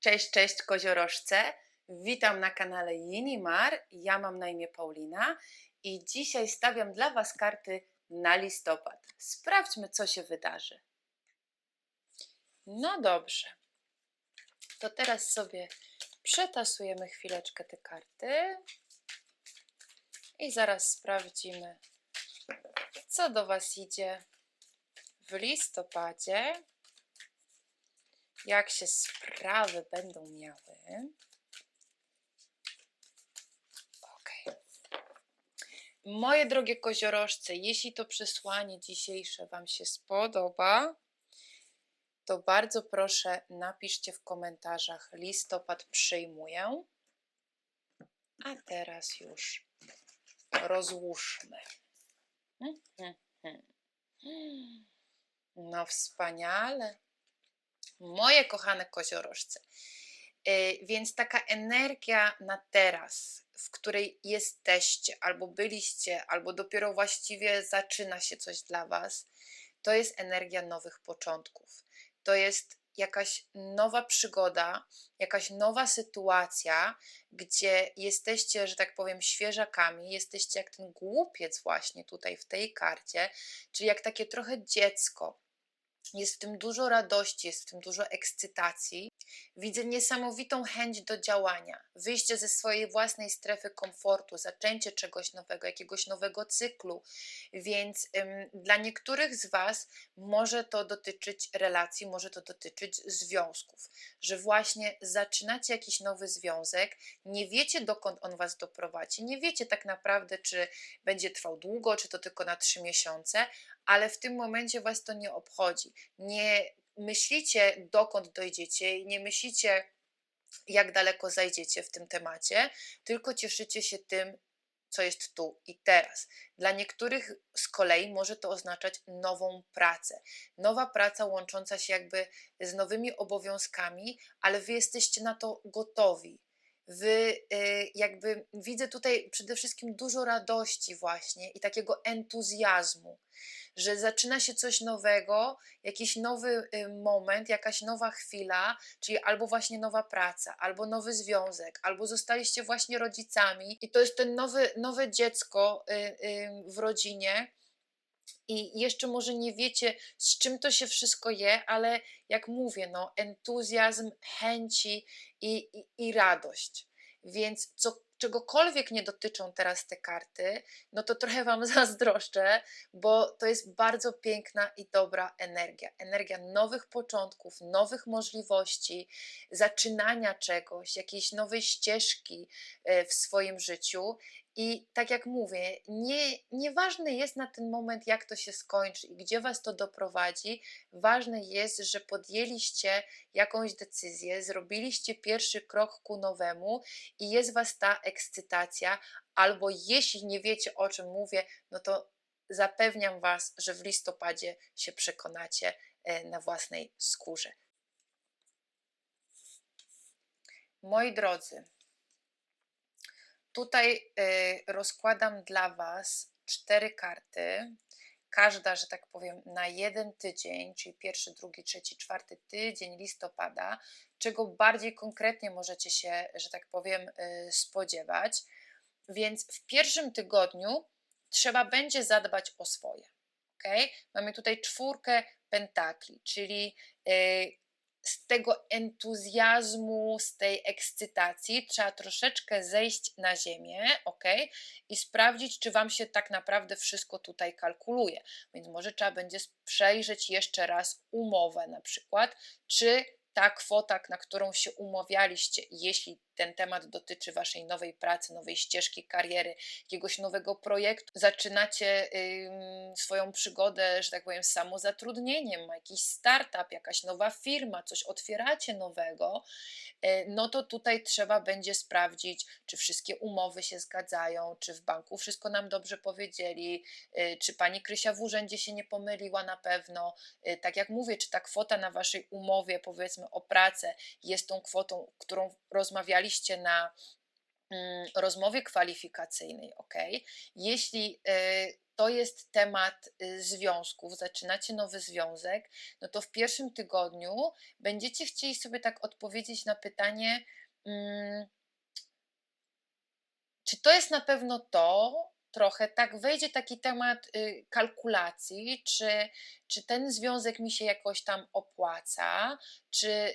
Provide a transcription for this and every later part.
Cześć, cześć koziorożce. Witam na kanale Jinimar. Ja mam na imię Paulina i dzisiaj stawiam dla Was karty na listopad. Sprawdźmy, co się wydarzy. No dobrze. To teraz sobie przetasujemy chwileczkę te karty i zaraz sprawdzimy, co do Was idzie w listopadzie jak się sprawy będą miały. Ok. Moje drogie koziorożce, jeśli to przesłanie dzisiejsze Wam się spodoba, to bardzo proszę napiszcie w komentarzach listopad przyjmuję. A teraz już rozłóżmy. Mhm, mhm. No wspaniale moje kochane koziorożce. Y, więc taka energia na teraz, w której jesteście, albo byliście, albo dopiero właściwie zaczyna się coś dla Was, to jest energia nowych początków. To jest jakaś nowa przygoda, jakaś nowa sytuacja, gdzie jesteście, że tak powiem, świeżakami, jesteście jak ten głupiec właśnie tutaj w tej karcie, czyli jak takie trochę dziecko, jest w tym dużo radości, jest w tym dużo ekscytacji. Widzę niesamowitą chęć do działania, wyjście ze swojej własnej strefy komfortu, zaczęcie czegoś nowego, jakiegoś nowego cyklu. Więc ym, dla niektórych z Was może to dotyczyć relacji, może to dotyczyć związków, że właśnie zaczynacie jakiś nowy związek, nie wiecie dokąd on Was doprowadzi, nie wiecie tak naprawdę, czy będzie trwał długo, czy to tylko na trzy miesiące, ale w tym momencie Was to nie obchodzi. Nie myślicie, dokąd dojdziecie, nie myślicie, jak daleko zajdziecie w tym temacie, tylko cieszycie się tym, co jest tu i teraz. Dla niektórych z kolei może to oznaczać nową pracę. Nowa praca łącząca się jakby z nowymi obowiązkami, ale wy jesteście na to gotowi wy y, jakby widzę tutaj przede wszystkim dużo radości właśnie i takiego entuzjazmu, że zaczyna się coś nowego, jakiś nowy y, moment, jakaś nowa chwila, czyli albo właśnie nowa praca, albo nowy związek, albo zostaliście właśnie rodzicami i to jest ten nowy, nowe dziecko y, w rodzinie, i jeszcze może nie wiecie, z czym to się wszystko je, ale jak mówię, no, entuzjazm, chęci i, i, i radość. Więc co, czegokolwiek nie dotyczą teraz te karty, no to trochę Wam zazdroszczę, bo to jest bardzo piękna i dobra energia. Energia nowych początków, nowych możliwości, zaczynania czegoś, jakiejś nowej ścieżki e, w swoim życiu. I tak jak mówię, nie, nieważne jest na ten moment, jak to się skończy i gdzie was to doprowadzi. Ważne jest, że podjęliście jakąś decyzję, zrobiliście pierwszy krok ku nowemu i jest was ta ekscytacja, albo jeśli nie wiecie o czym mówię, no to zapewniam was, że w listopadzie się przekonacie e, na własnej skórze. Moi drodzy, Tutaj y, rozkładam dla Was cztery karty. Każda, że tak powiem, na jeden tydzień, czyli pierwszy, drugi, trzeci, czwarty tydzień listopada, czego bardziej konkretnie możecie się, że tak powiem, y, spodziewać. Więc w pierwszym tygodniu trzeba będzie zadbać o swoje. Okay? Mamy tutaj czwórkę pentakli, czyli y, tego entuzjazmu, z tej ekscytacji trzeba troszeczkę zejść na ziemię, ok? I sprawdzić, czy Wam się tak naprawdę wszystko tutaj kalkuluje. Więc może trzeba będzie przejrzeć jeszcze raz umowę, na przykład, czy ta kwota, na którą się umawialiście, jeśli ten temat dotyczy Waszej nowej pracy, nowej ścieżki kariery, jakiegoś nowego projektu, zaczynacie swoją przygodę, że tak powiem, samozatrudnieniem, jakiś startup, jakaś nowa firma, coś otwieracie nowego, y, no to tutaj trzeba będzie sprawdzić, czy wszystkie umowy się zgadzają, czy w banku wszystko nam dobrze powiedzieli, y, czy pani Krysia w urzędzie się nie pomyliła na pewno. Y, tak jak mówię, czy ta kwota na Waszej umowie, powiedzmy o pracę, jest tą kwotą, którą rozmawialiście, na mm, rozmowie kwalifikacyjnej, ok? Jeśli y, to jest temat y, związków, zaczynacie nowy związek, no to w pierwszym tygodniu będziecie chcieli sobie tak odpowiedzieć na pytanie, mm, czy to jest na pewno to, trochę tak wejdzie taki temat y, kalkulacji, czy, czy ten związek mi się jakoś tam opłaca, czy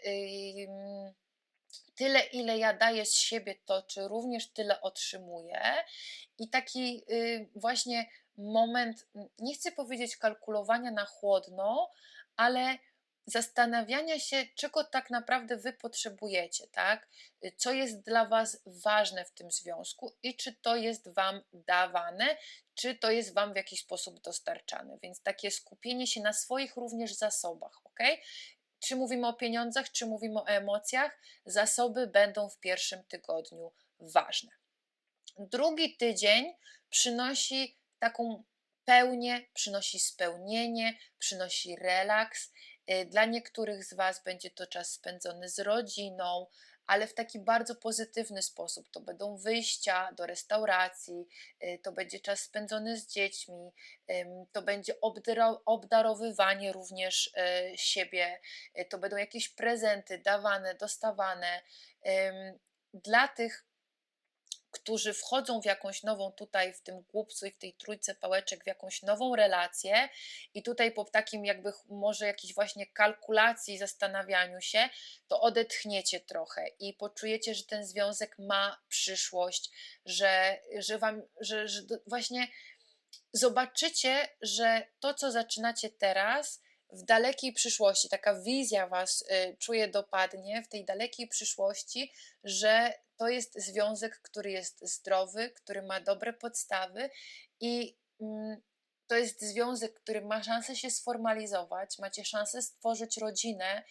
tyle, ile ja daję z siebie, to czy również tyle otrzymuję. I taki y, właśnie moment, nie chcę powiedzieć kalkulowania na chłodno, ale zastanawiania się, czego tak naprawdę wy potrzebujecie, tak? Co jest dla was ważne w tym związku i czy to jest wam dawane, czy to jest wam w jakiś sposób dostarczane. Więc takie skupienie się na swoich również zasobach, ok? Czy mówimy o pieniądzach, czy mówimy o emocjach, zasoby będą w pierwszym tygodniu ważne. Drugi tydzień przynosi taką pełnię, przynosi spełnienie, przynosi relaks. Y, dla niektórych z Was będzie to czas spędzony z rodziną, ale w taki bardzo pozytywny sposób. To będą wyjścia do restauracji, y, to będzie czas spędzony z dziećmi, to będzie obdarowywanie również y, siebie, to będą jakieś prezenty dawane, dostawane. Dla tych którzy wchodzą w jakąś nową, tutaj w tym głupcu i w tej trójce pałeczek, w jakąś nową relację i tutaj po takim jakby może jakiejś właśnie kalkulacji, zastanawianiu się, to odetchniecie trochę i poczujecie, że ten związek ma przyszłość, że, że wam, że, że właśnie zobaczycie, że to, co zaczynacie teraz, w dalekiej przyszłości, taka wizja Was y, czuje dopadnie w tej dalekiej przyszłości, że to jest związek, który jest zdrowy, który ma dobre podstawy i mm, to jest związek, który ma szansę się sformalizować, macie szansę stworzyć rodzinę,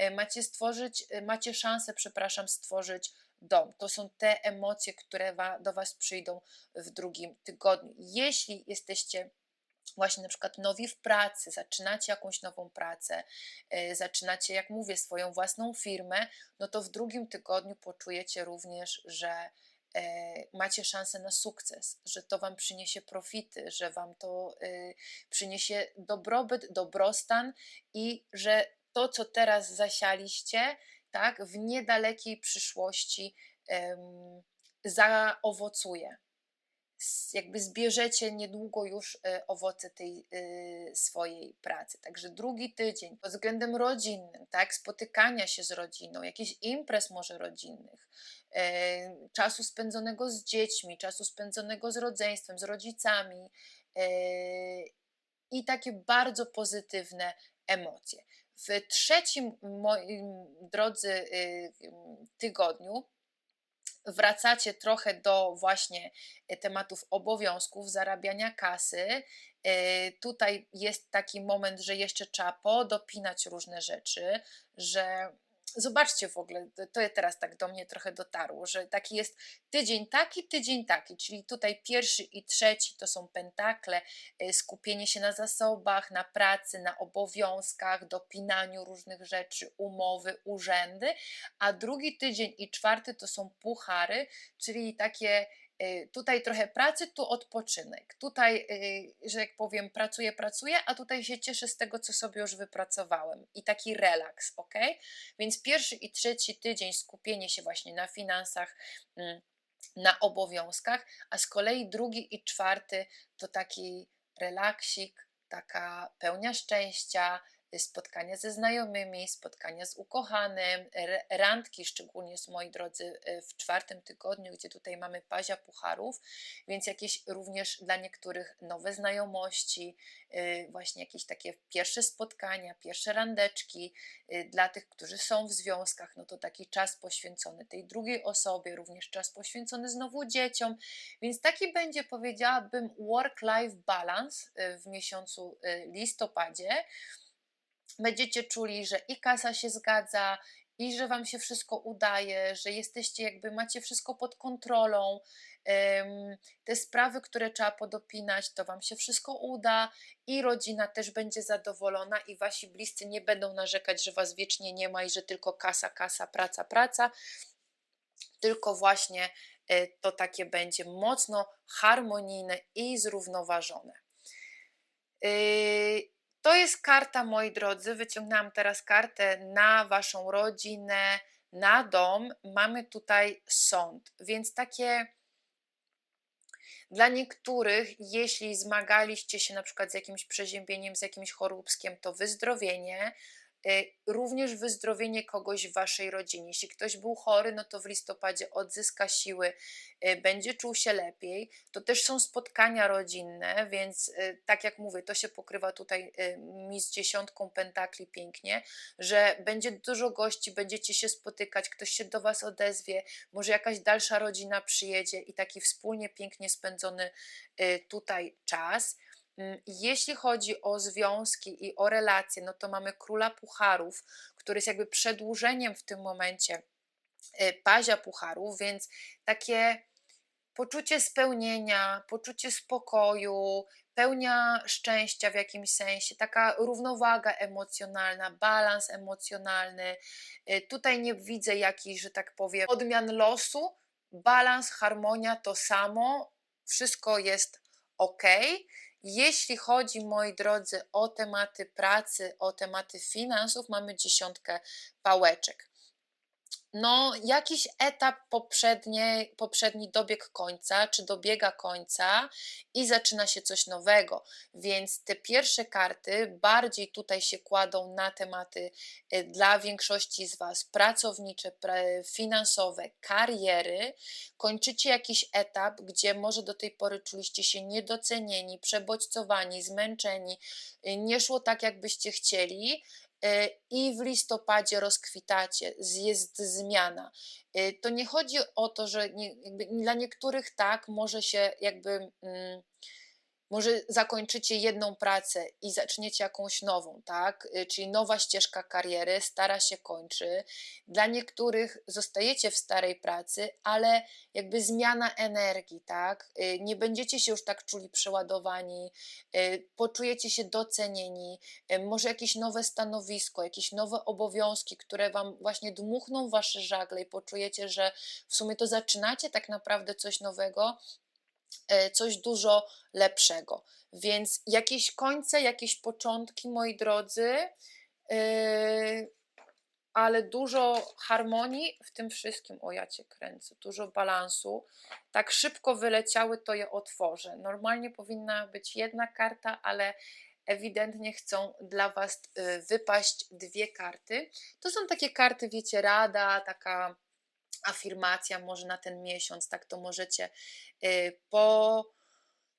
y, macie stworzyć, y, macie szansę, przepraszam, stworzyć dom. To są te emocje, które do Was przyjdą w drugim tygodniu. Jeśli jesteście właśnie na przykład nowi w pracy, zaczynacie jakąś nową pracę, yy, zaczynacie, jak mówię, swoją własną firmę, no to w drugim tygodniu poczujecie również, że yy, macie szansę na sukces, że to Wam przyniesie profity, że Wam to yy, przyniesie dobrobyt, dobrostan i że to, co teraz zasialiście, tak, w niedalekiej przyszłości zaowocuje jakby zbierzecie niedługo już e, owoce tej e, swojej pracy. Także drugi tydzień pod względem rodzinnym, tak, spotykania się z rodziną, jakichś imprez może rodzinnych, e, czasu spędzonego z dziećmi, czasu spędzonego z rodzeństwem, z rodzicami i takie bardzo pozytywne emocje. W trzecim moim drodzy tygodniu wracacie trochę do właśnie e, tematów obowiązków, zarabiania kasy. E, tutaj jest taki moment, że jeszcze trzeba podopinać różne rzeczy, że zobaczcie w ogóle, to teraz tak do mnie trochę dotarło, że taki jest tydzień taki, tydzień taki, czyli tutaj pierwszy i trzeci to są pentakle, y, skupienie się na zasobach, na pracy, na obowiązkach, dopinaniu różnych rzeczy, umowy, urzędy, a drugi tydzień i czwarty to są puchary, czyli takie tutaj trochę pracy, tu odpoczynek. Tutaj, y, że jak powiem, pracuję, pracuję, a tutaj się cieszę z tego, co sobie już wypracowałem i taki relaks, ok? Więc pierwszy i trzeci tydzień skupienie się właśnie na finansach, mm, na obowiązkach, a z kolei drugi i czwarty to taki relaksik, taka pełnia szczęścia, spotkania ze znajomymi, spotkania z ukochanym, randki, szczególnie moi drodzy e, w czwartym tygodniu, gdzie tutaj mamy pazia pucharów, więc jakieś również dla niektórych nowe znajomości, e, właśnie jakieś takie pierwsze spotkania, pierwsze randeczki, e, dla tych, którzy są w związkach, no to taki czas poświęcony tej drugiej osobie, również czas poświęcony znowu dzieciom, więc taki będzie, powiedziałabym, work-life balance w miesiącu listopadzie będziecie czuli, że i kasa się zgadza, i że Wam się wszystko udaje, że jesteście jakby, macie wszystko pod kontrolą. Te sprawy, które trzeba podopinać, to Wam się wszystko uda i rodzina też będzie zadowolona i Wasi bliscy nie będą narzekać, że Was wiecznie nie ma i że tylko kasa, kasa, praca, praca, tylko właśnie e, to takie będzie mocno harmonijne i zrównoważone. Yy, to jest karta, moi drodzy. Wyciągnęłam teraz kartę na waszą rodzinę, na dom. Mamy tutaj sąd, więc takie dla niektórych, jeśli zmagaliście się na przykład z jakimś przeziębieniem, z jakimś choróbskiem, to wyzdrowienie, również wyzdrowienie kogoś w waszej rodzinie. Jeśli ktoś był chory, no to w listopadzie odzyska siły, y, będzie czuł się lepiej. To też są spotkania rodzinne, więc y, tak jak mówię, to się pokrywa tutaj mi z dziesiątką pentakli pięknie, że będzie dużo gości, będziecie się spotykać, ktoś się do was odezwie, może jakaś dalsza rodzina przyjedzie i taki wspólnie pięknie spędzony tutaj czas. Mm, jeśli chodzi o związki i o relacje, no to mamy króla pucharów, który jest jakby przedłużeniem w tym momencie y, pazia pucharów, więc takie poczucie spełnienia, poczucie spokoju, pełnia szczęścia w jakimś sensie, taka równowaga emocjonalna, balans emocjonalny. Y, tutaj nie widzę jakichś, że tak powiem, odmian losu. Balans, harmonia to samo, wszystko jest ok. Jeśli chodzi, moi drodzy, o tematy pracy, o tematy finansów, mamy dziesiątkę pałeczek no, jakiś etap poprzednie, poprzedni dobiegł końca, czy dobiega końca i zaczyna się coś nowego. Więc te pierwsze karty bardziej tutaj się kładą na tematy y, dla większości z Was pracownicze, finansowe, kariery. Kończycie jakiś etap, gdzie może do tej pory czuliście się niedocenieni, przebodźcowani, zmęczeni, y, nie szło tak, jakbyście chcieli i w listopadzie rozkwitacie, jest zmiana. E, to nie chodzi o to, że nie, dla niektórych tak może się jakby. Mm, może zakończycie jedną pracę i zaczniecie jakąś nową, tak? Y, czyli nowa ścieżka kariery, stara się kończy. Dla niektórych zostajecie w starej pracy, ale jakby zmiana energii, tak? Y, nie będziecie się już tak czuli przeładowani, y, poczujecie się docenieni, może jakieś nowe stanowisko, jakieś nowe obowiązki, które wam właśnie dmuchną wasze żagle i poczujecie, że w sumie to zaczynacie tak naprawdę coś nowego, coś dużo lepszego. Więc jakieś końce, jakieś początki, moi drodzy, e, ale dużo harmonii w tym wszystkim. O, ja cię kręcę, dużo balansu. Tak szybko wyleciały, to je otworzę. Normalnie powinna być jedna karta, ale ewidentnie chcą dla Was e, wypaść dwie karty. To są takie karty, wiecie, rada, taka afirmacja może na ten miesiąc, tak to możecie y,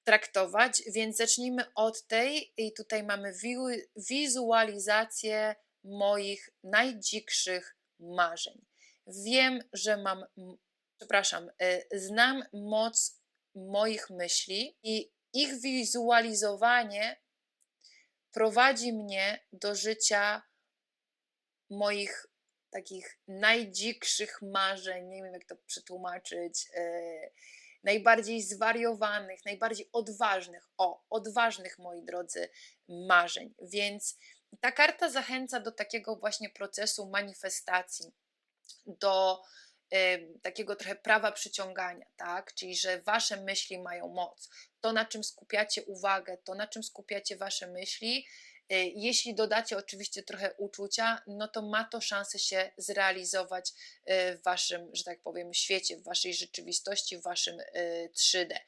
potraktować. Więc zacznijmy od tej i tutaj mamy wizualizację moich najdzikszych marzeń. Wiem, że mam, przepraszam, y, znam moc moich myśli i ich wizualizowanie prowadzi mnie do życia moich takich najdzikszych marzeń, nie wiem jak to przetłumaczyć, yy, najbardziej zwariowanych, najbardziej odważnych, o, odważnych moi drodzy marzeń. Więc ta karta zachęca do takiego właśnie procesu manifestacji, do y, takiego trochę prawa przyciągania, tak? Czyli, że wasze myśli mają moc. To, na czym skupiacie uwagę, to, na czym skupiacie wasze myśli, jeśli dodacie oczywiście trochę uczucia, no to ma to szansę się zrealizować y, w waszym, że tak powiem, świecie, w waszej rzeczywistości, w waszym 3D. Y,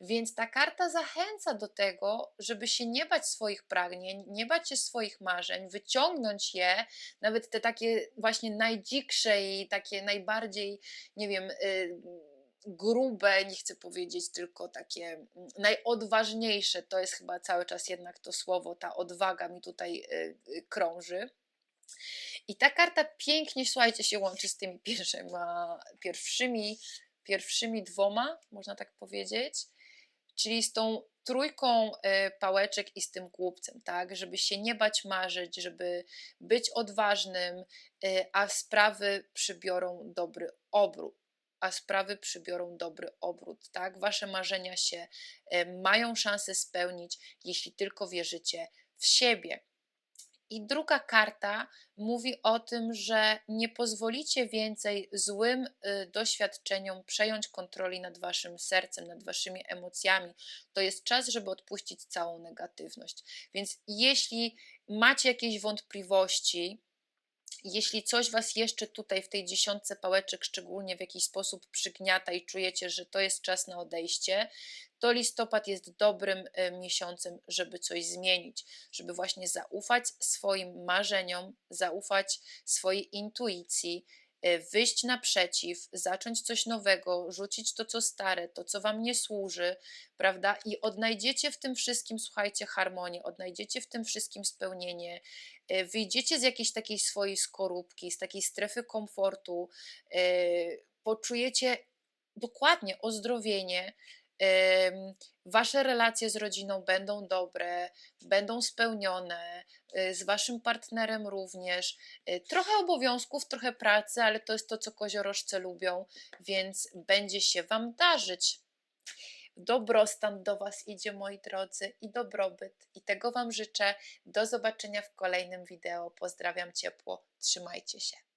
Więc ta karta zachęca do tego, żeby się nie bać swoich pragnień, nie bać się swoich marzeń, wyciągnąć je, nawet te takie właśnie najdziksze i takie najbardziej, nie wiem, grube, nie chcę powiedzieć tylko takie mm, najodważniejsze, to jest chyba cały czas jednak to słowo, ta odwaga mi tutaj y, y, krąży. I ta karta pięknie, słuchajcie, się łączy z tymi pierwszymi, pierwszymi, pierwszymi dwoma, można tak powiedzieć, czyli z tą trójką y, pałeczek i z tym głupcem, tak, żeby się nie bać marzyć, żeby być odważnym, a sprawy przybiorą dobry obrót a sprawy przybiorą dobry obrót, tak? Wasze marzenia się mają szansę spełnić, jeśli tylko wierzycie w siebie. I druga karta mówi o tym, że nie pozwolicie więcej złym y, doświadczeniom przejąć kontroli nad waszym sercem, nad waszymi emocjami. To jest czas, żeby odpuścić całą negatywność. Więc jeśli macie jakieś wątpliwości, jeśli coś Was jeszcze tutaj w tej dziesiątce pałeczek szczególnie w jakiś sposób przygniata i czujecie, że to jest czas na odejście, to listopad jest dobrym e, miesiącem, żeby coś zmienić, żeby właśnie zaufać swoim marzeniom, zaufać swojej intuicji, e, wyjść naprzeciw, zacząć coś nowego, rzucić to, co stare, to, co Wam nie służy, prawda? I odnajdziecie w tym wszystkim, słuchajcie, harmonię, odnajdziecie w tym wszystkim spełnienie, wyjdziecie z jakiejś takiej swojej skorupki, z takiej strefy komfortu, e, poczujecie dokładnie ozdrowienie, wasze relacje z rodziną będą dobre, będą spełnione, y, z waszym partnerem również. Trochę obowiązków, trochę pracy, ale to jest to, co koziorożce lubią, więc będzie się wam darzyć. Dobrostan do Was idzie, moi drodzy, i dobrobyt. I tego Wam życzę. Do zobaczenia w kolejnym wideo. Pozdrawiam ciepło. Trzymajcie się.